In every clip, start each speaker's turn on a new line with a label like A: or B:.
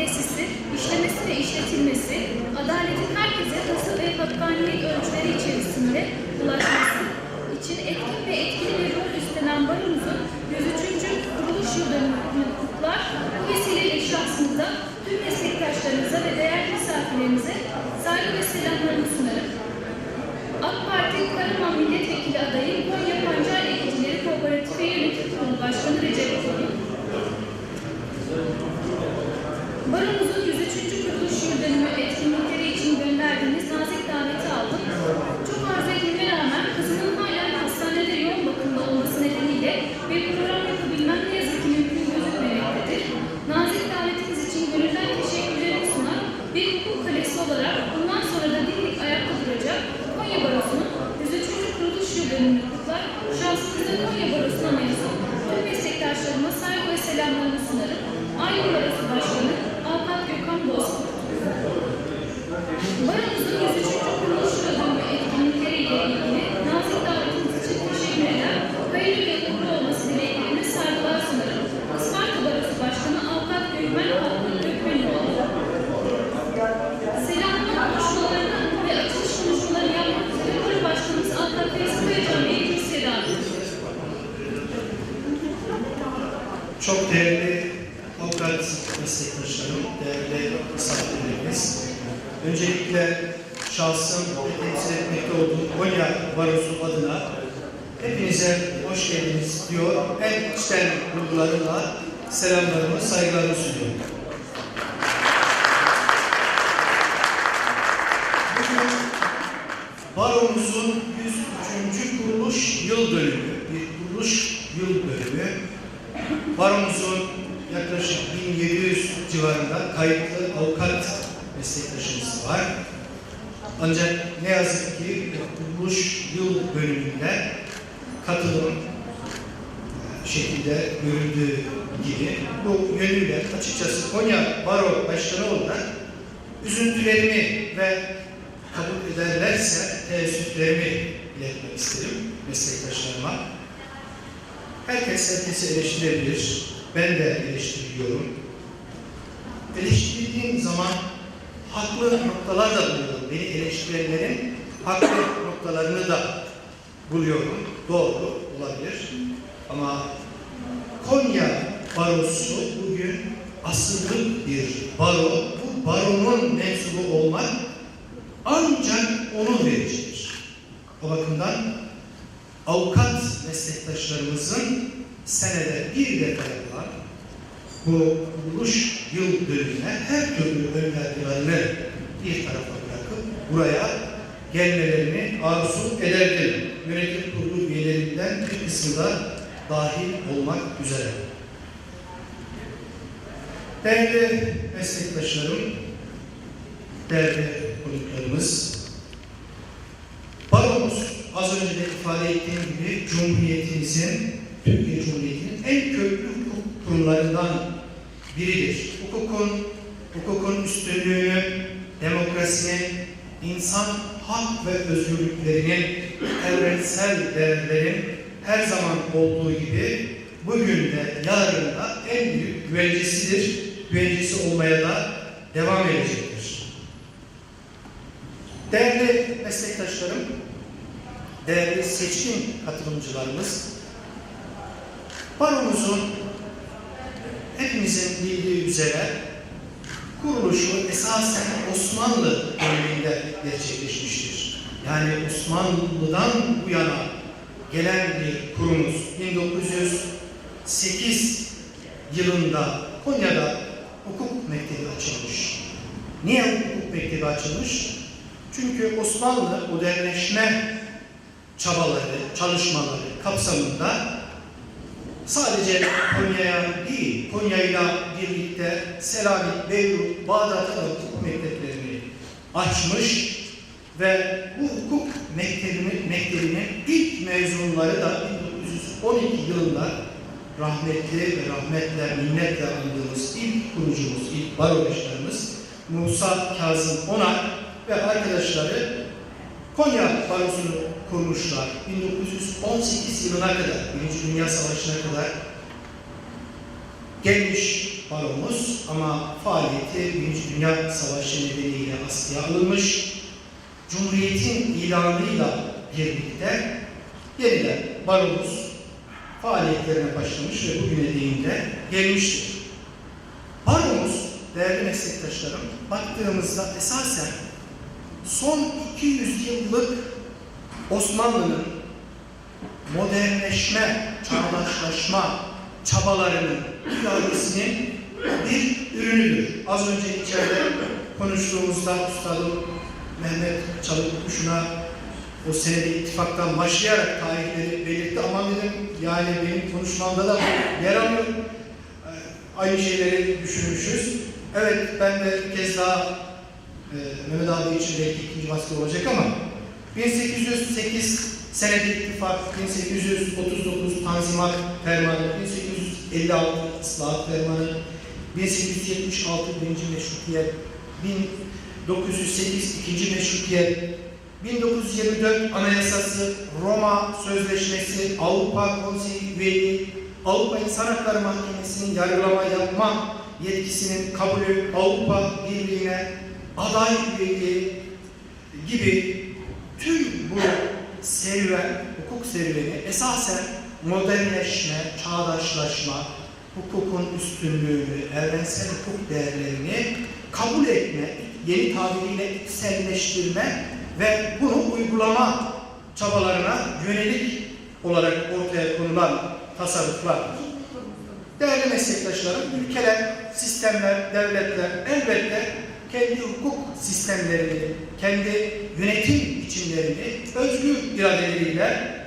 A: tesisi, işlemesi ve işletilmesi, adaletin herkese hası ve hakkaniyet ölçüleri içerisinde ulaşması Çok
B: değerli avukat meslektaşlarım, değerli misafirlerimiz. Öncelikle şahsım ve temsil etmekte olduğum Konya Barosu adına hepinize hoş geldiniz diyor. En içten duygularımla selamlarımı, saygılarımı sunuyorum. Bugün Baromuzun 103. kuruluş yıl dönümü, bir kuruluş yıl dönümü. Baromuzun yaklaşık 1700 civarında kayıtlı avukat meslektaşımız var. Ancak ne yazık ki kuruluş yıl bölümünde katılım e, şekilde görüldüğü gibi bu yönüyle açıkçası Konya Baro Başkanı olarak üzüntülerimi ve kabul ederlerse teessüflerimi iletmek isterim meslektaşlarıma. Herkes herkesi eleştirebilir. Ben de eleştiriyorum. Eleştirdiğim zaman haklı noktalar da buluyorum. Beni eleştirenlerin haklı noktalarını da buluyorum. Doğru olabilir. Ama Konya Barosu bugün asıllık bir baro. Bu baronun mensubu olmak ancak onu verecektir. O bakımdan avukat meslektaşlarımızın senede bir defa yapılan bu kuruluş yıl dönümüne her türlü önyargılarını bir tarafa bırakıp buraya gelmelerini arzu ederdim. Yönetim kurulu üyelerinden bir kısmı da dahil olmak üzere. Değerli meslektaşlarım, değerli konuklarımız, Baromuz az önce de ifade ettiğim gibi Cumhuriyetimizin, Türkiye Cumhuriyeti'nin en köklü hukuk kurumlarından biridir. Hukukun, hukukun üstünlüğünü, demokrasinin, insan hak ve özgürlüklerinin, evrensel değerlerin her zaman olduğu gibi bugün de yarın da en büyük güvencesidir. Güvencesi olmaya da devam edecektir. Değerli meslektaşlarım, değerli seçkin katılımcılarımız, baromuzun hepimizin bildiği üzere kuruluşu esasen Osmanlı döneminde gerçekleşmiştir. Yani Osmanlı'dan bu yana gelen bir kurumuz 1908 yılında Konya'da hukuk mektebi açılmış. Niye hukuk mektebi açılmış? Çünkü Osmanlı modernleşme çabaları, çalışmaları kapsamında sadece Konya'ya değil, Konya'yla birlikte Selanik, Beyrut, Bağdat'a da hukuk mekteplerini açmış ve bu hukuk mektebinin, mektebinin ilk mezunları da 1912 yılında rahmetli ve rahmetle, minnetle andığımız ilk kurucumuz, ilk baromeşlerimiz Musa Kazım Onar ve arkadaşları Konya Barosu'nu kurmuşlar. 1918 yılına kadar, Birinci Dünya Savaşı'na kadar gelmiş baromuz ama faaliyeti Birinci Dünya Savaşı nedeniyle askıya alınmış. Cumhuriyetin ilanıyla birlikte yeniden baromuz faaliyetlerine başlamış ve bugüne değin de gelmiştir. Baromuz, değerli meslektaşlarım, baktığımızda esasen son 200 yıllık Osmanlı'nın modernleşme, çağdaşlaşma çabalarının iradesinin bir ürünüdür. Az önce içeride konuştuğumuzda Üstadım Mehmet Çalıkuş'una o senede ittifaktan başlayarak tarihleri belirtti. Aman dedim yani benim konuşmamda da yer alıyor. Ee, Aynı şeyleri düşünmüşüz. Evet ben de bir kez daha e, Mehmet abi için belki ikinci maske olacak ama 1808 senede ittifak, 1839 Tanzimat Fermanı, 1856 Islahat Fermanı, 1876 birinci Meşrutiyet, 1908 ikinci Meşrutiyet, 1924 Anayasası, Roma Sözleşmesi, Avrupa Konseyi üyeliği, Avrupa İnsan Hakları Mahkemesi'nin yargılama yapma yetkisinin kabulü, Avrupa Birliği'ne aday üyeliği gibi tüm bu serüven, hukuk serüveni esasen modernleşme, çağdaşlaşma, hukukun üstünlüğünü, evrensel hukuk değerlerini kabul etme, yeni tabiriyle içselleştirme ve bunu uygulama çabalarına yönelik olarak ortaya konulan tasarruflardır. Değerli meslektaşlarım, ülkeler, sistemler, devletler elbette kendi hukuk sistemlerini, kendi yönetim biçimlerini özgür iradeleriyle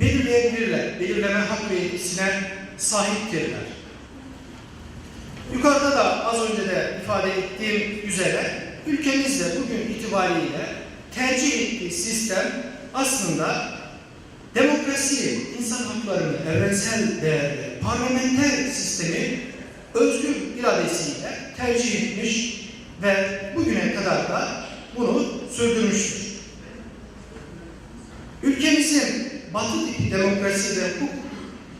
B: belirleyebilirler. Belirleme hak ve yetkisine sahiptirler. Yukarıda da az önce de ifade ettiğim üzere ülkemizde bugün itibariyle tercih ettiği sistem aslında demokrasiyi, insan haklarını, evrensel değerleri, parlamenter sistemi özgür iradesiyle tercih etmiş ve bugüne kadar da bunu sürdürmüştür. Ülkemizin batı tipi demokrasi ve hukuk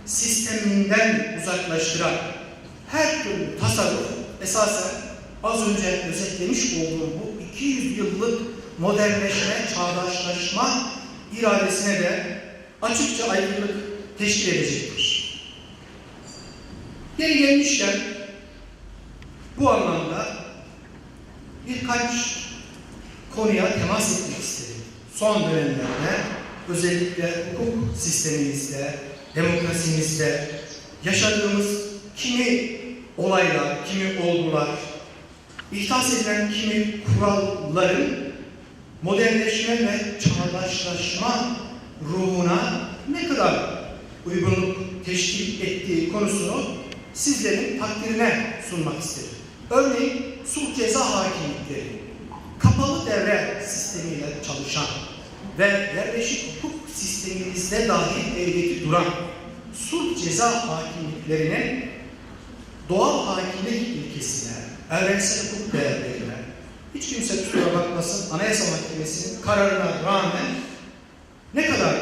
B: sisteminden uzaklaştıran her türlü tasarruf esasen az önce özetlemiş olduğum bu 200 yıllık modernleşme, çağdaşlaşma iradesine de açıkça aykırılık teşkil edecektir. Yeri gelmişken bu anlamda birkaç konuya temas etmek istedim. Son dönemlerde özellikle hukuk sistemimizde, demokrasimizde yaşadığımız kimi olaylar, kimi olgular, ihtas edilen kimi kuralların modernleşme ve çağdaşlaşma ruhuna ne kadar uygunluk teşkil ettiği konusunu sizlerin takdirine sunmak istedim. Örneğin sulh ceza hakimlikleri, kapalı devre sistemiyle çalışan ve yerleşik hukuk sistemimizde dahi ehliyeti duran sulh ceza hakimliklerinin doğal hakimlik ilkesine, evrensel hukuk değerlerine, hiç kimse kusura bakmasın Anayasa Mahkemesi'nin kararına rağmen ne kadar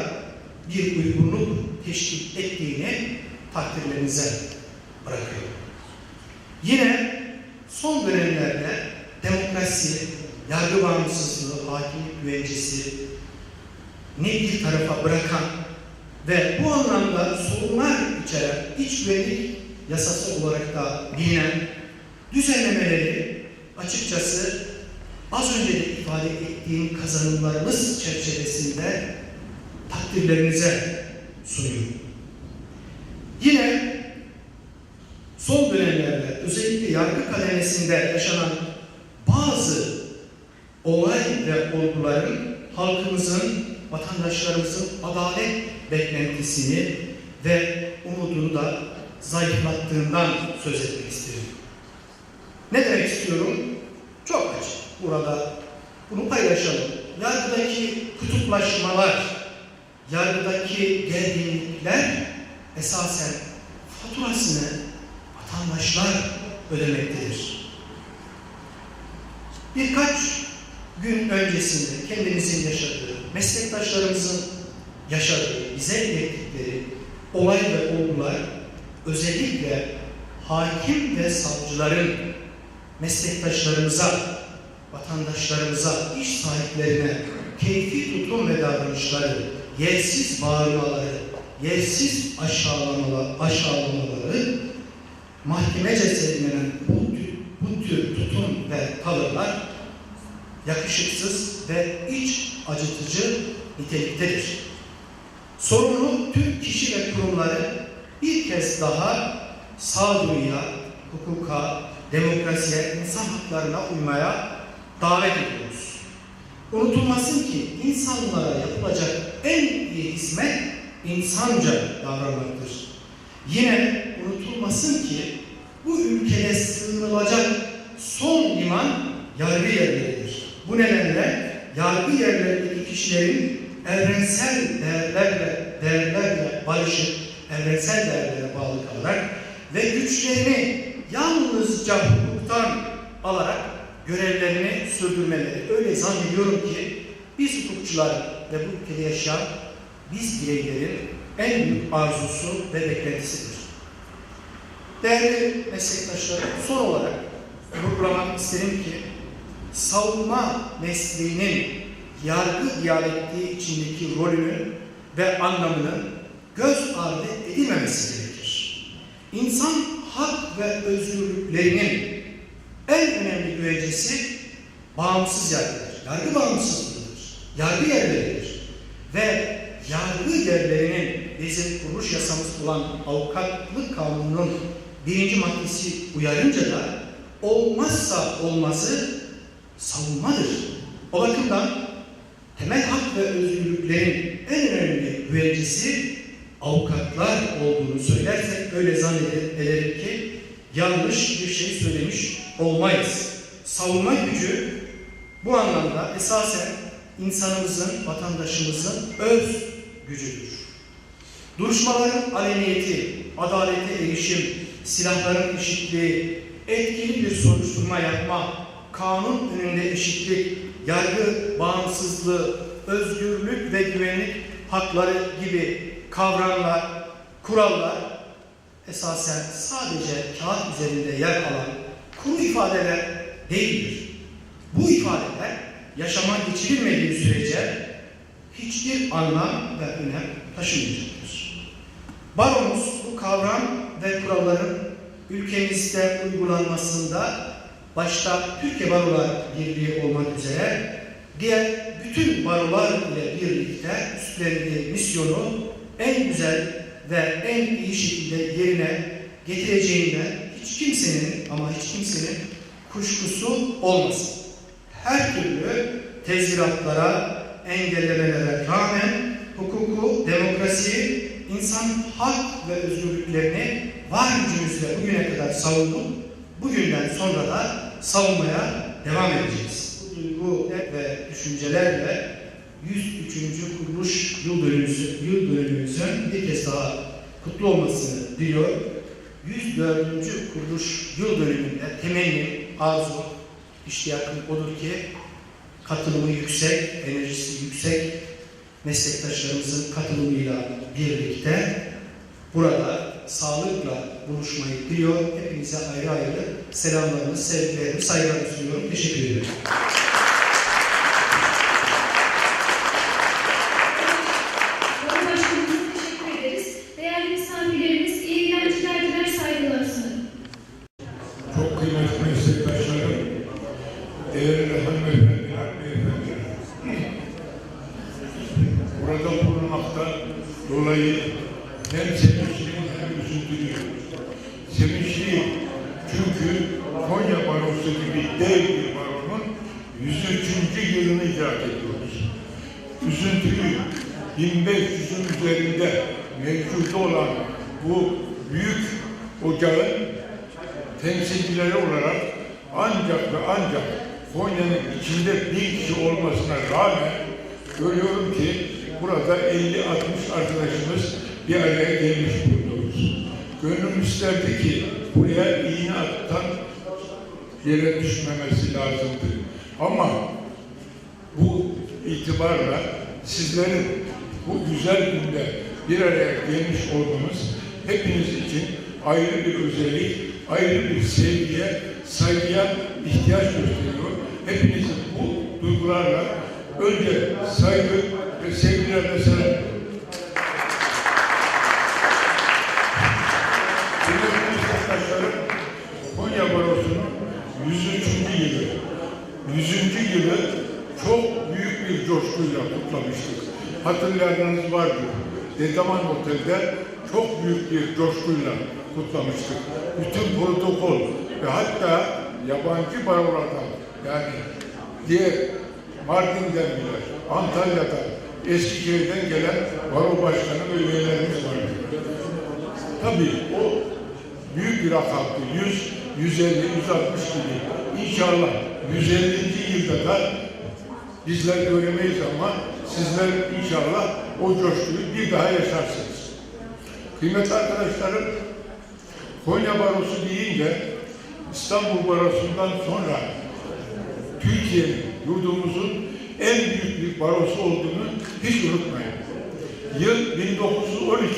B: bir uygunluk teşkil ettiğini takdirlerinize bırakıyorum. Yine son dönemlerde demokrasi, yargı bağımsızlığı, hakimlik güvencesi ne bir tarafa bırakan ve bu anlamda sorunlar içeren iç güvenlik yasası olarak da bilinen düzenlemeleri açıkçası az önce de ifade ettiğim kazanımlarımız çerçevesinde takdirlerinize sunuyorum. Yine son dönemlerde özellikle yargı kademesinde yaşanan bazı olay ve olguların halkımızın, vatandaşlarımızın adalet beklentisini ve umudunu da zayıflattığından söz etmek istiyorum. Ne demek istiyorum? Çok açık. Burada bunu paylaşalım. Yargıdaki kutuplaşmalar, yargıdaki gerginlikler esasen faturasını vatandaşlar ödemektedir. Birkaç gün öncesinde kendimizin yaşadığı, meslektaşlarımızın yaşadığı, bize ilettikleri olay ve olgular özellikle hakim ve savcıların meslektaşlarımıza, vatandaşlarımıza, iş sahiplerine keyfi tutum ve davranışları, yersiz bağırmaları, yersiz aşağılamalar, aşağılamaları, mahkemece sergilenen bu, bu tür tutum ve tavırlar yakışıksız ve iç acıtıcı niteliktedir. Sorumlu tüm kişi ve kurumları bir kez daha sağduyuya, hukuka, demokrasiye, insan haklarına uymaya davet ediyoruz. Unutulmasın ki insanlara yapılacak en iyi hizmet insanca davranmaktır. Yine unutulmasın ki bu ülkede sığınılacak son liman yargı yerleridir. Bu nedenle yargı yerlerindeki kişilerin evrensel değerlerle, değerlerle barışık, evrensel değerlere bağlı kalarak ve güçlerini yalnızca hukuktan alarak görevlerini sürdürmeleri. Öyle zannediyorum ki biz hukukçular ve bu ülkede yaşayan biz bireylerin en büyük arzusu ve beklentisidir. Değerli meslektaşlarım, son olarak vurgulamak isterim ki savunma mesleğinin yargı diyalektiği içindeki rolünü ve anlamını göz ardı edilmemesi gerekir. İnsan hak ve özgürlüklerinin en önemli güvencesi bağımsız yargıdır. Yargı bağımsızlığıdır. Yargı yerleridir. Ve yargı yerlerinin bizim kuruluş yasamız olan avukatlık kanununun birinci maddesi uyarınca da olmazsa olmazı savunmadır. O bakımdan temel hak ve özgürlüklerin en önemli güvencesi avukatlar olduğunu söylersek öyle zannederim ki yanlış bir şey söylemiş olmayız. Savunma gücü bu anlamda esasen insanımızın, vatandaşımızın öz gücüdür. Duruşmaların aleniyeti, adalete erişim, silahların eşitliği, etkili bir soruşturma yapma, kanun önünde eşitlik, yargı bağımsızlığı, özgürlük ve güvenlik hakları gibi kavramlar, kurallar esasen sadece kağıt üzerinde yer alan kuru ifadeler değildir. Bu ifadeler yaşama geçirilmediği sürece hiçbir anlam ve önem taşımayacaktır. Baromuz bu kavram ve kuralların ülkemizde uygulanmasında başta Türkiye Barolar Birliği olmak üzere diğer bütün barolar ile birlikte üstlendiği misyonu en güzel ve en iyi şekilde yerine getireceğinden hiç kimsenin ama hiç kimsenin kuşkusu olmasın. Her türlü tezviratlara, engellemelere rağmen hukuku, demokrasiyi, insan hak ve özgürlüklerini var gücümüzle bugüne kadar savunduk. Bugünden sonra da savunmaya devam edeceğiz. Bu duygu ve düşüncelerle 103. kuruluş yıl dönümümüzün, yıl dönümümüzün bir kez daha kutlu olmasını diliyor. 104. kuruluş yıl dönümünde temennim, arzu, iştiyakım odur ki katılımı yüksek, enerjisi yüksek meslektaşlarımızın katılımıyla birlikte burada sağlıkla buluşmayı diliyor. Hepinize ayrı ayrı selamlarımı, sevgilerimi, saygılarımı sunuyorum. Teşekkür ederim.
A: Sayın Başkanımıza teşekkür ederiz. Değerli misafirlerimiz iyi eğlenceler diler saygılar sunarım.
C: Çok kıymetli meslektaşlarım, değerli hanımefendiler, beyefendiler. Burada bulunmakta dolayı hem sevinçliyim hem üzüntülüyüm. Sevinçliyim çünkü Konya Barosu gibi dev bir baronun 103. yılını icat ediyoruz. Üzüntülüyüm. 1500'ün üzerinde mevcudu olan bu büyük ocağın temsilcileri olarak ancak ve ancak Konya'nın içinde bir kişi olmasına rağmen görüyorum ki burada 50-60 arkadaşımız bir araya gelmiş bulunuyoruz. Gönlüm isterdi ki buraya iğne attan yere düşmemesi lazımdı. Ama bu itibarla sizlerin bu güzel günde bir araya gelmiş olmamız hepiniz için ayrı bir özellik, ayrı bir sevgiye, saygıya ihtiyaç gösteriyor. Hepinizi bu duygularla önce saygı ve sevgilerle selamlıyorum. Kıymetli arkadaşlarım, Konya Barosu'nun 103. yılı. 100. yılı çok büyük bir coşkuyla kutlamıştık. Hatırlayanlarınız vardır. Dedeman Otel'de çok büyük bir coşkuyla kutlamıştık. Bütün protokol ve hatta yabancı barolardan yani diğer Mardin'den bile, Antalya'dan, Eskişehir'den gelen baro başkanı ve üyelerimiz vardı. Tabii o büyük bir rakamdı. 100, 150, 160 gibi. İnşallah 150. yılda da bizler göremeyiz ama sizler inşallah o coşkuyu bir daha yaşarsınız. Kıymetli arkadaşlarım, Konya Barosu deyince İstanbul Barosu'ndan sonra Türkiye'nin, yurdumuzun en büyük bir barosu olduğunu hiç unutmayın. Yıl 1912.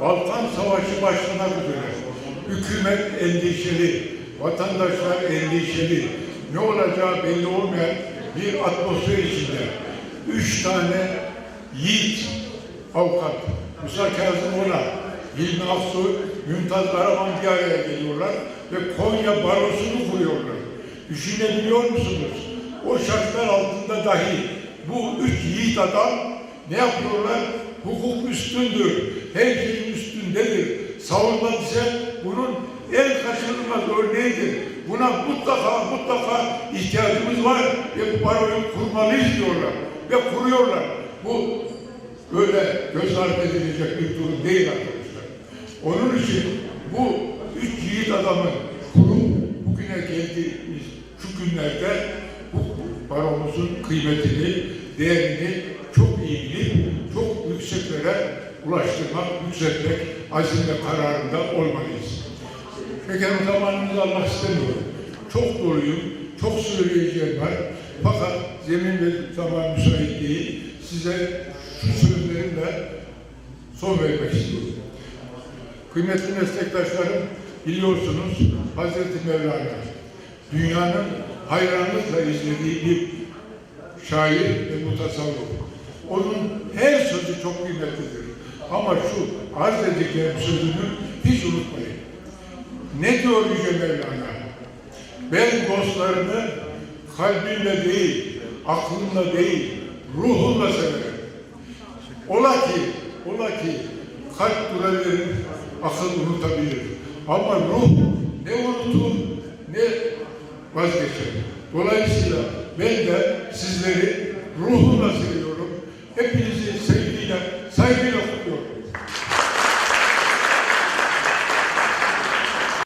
C: Balkan Savaşı başlamak üzere. Hükümet endişeli, vatandaşlar endişeli, ne olacağı belli olmayan bir atmosfer içinde. Üç tane yiğit avukat, Musa Kazım Ola, Hilmi Aksoy, Mümtaz Karaman bir araya geliyorlar ve Konya Barosu'nu kuruyorlar. Düşünebiliyor musunuz? O şartlar altında dahi bu üç yiğit adam ne yapıyorlar? Hukuk üstündür, her şeyin üstündedir. Savunma ise bunun en kaçınılmaz örneğidir. Buna mutlaka mutlaka ihtiyacımız var ve bu baroyu kurmalıyız diyorlar. Ve kuruyorlar. Bu böyle göz ardı edilecek bir durum değil arkadaşlar. Onun için bu üç yiğit adamın kurup bugüne geldiğimiz günlerde bu baromuzun kıymetini, değerini çok iyi bilip çok yükseklere ulaştırmak, yükseltmek azim ve kararında olmalıyız. Şekerim zamanınızı almak istemiyorum. Çok doluyum, çok söyleyeceğim var. Fakat zemin ve zaman müsait değil. Size şu sözlerimle son vermek istiyorum. Kıymetli meslektaşlarım, biliyorsunuz Hazreti Mevlana dünyanın hayranlıkla izlediği bir şair ve mutasavvuf. Onun her sözü çok kıymetlidir. Ama şu arz edeceğim sözünü hiç unutmayın. Ne diyor Yüce Mevlana? Ben dostlarımı kalbimle değil, aklımla değil, ruhumla severim. Ola ki, ola ki kalp durabilir, akıl unutabilir. Ama ruh ne unutur ne vazgeçer. Dolayısıyla ben de sizleri ruhumla seviyorum. Hepinizi saygıyla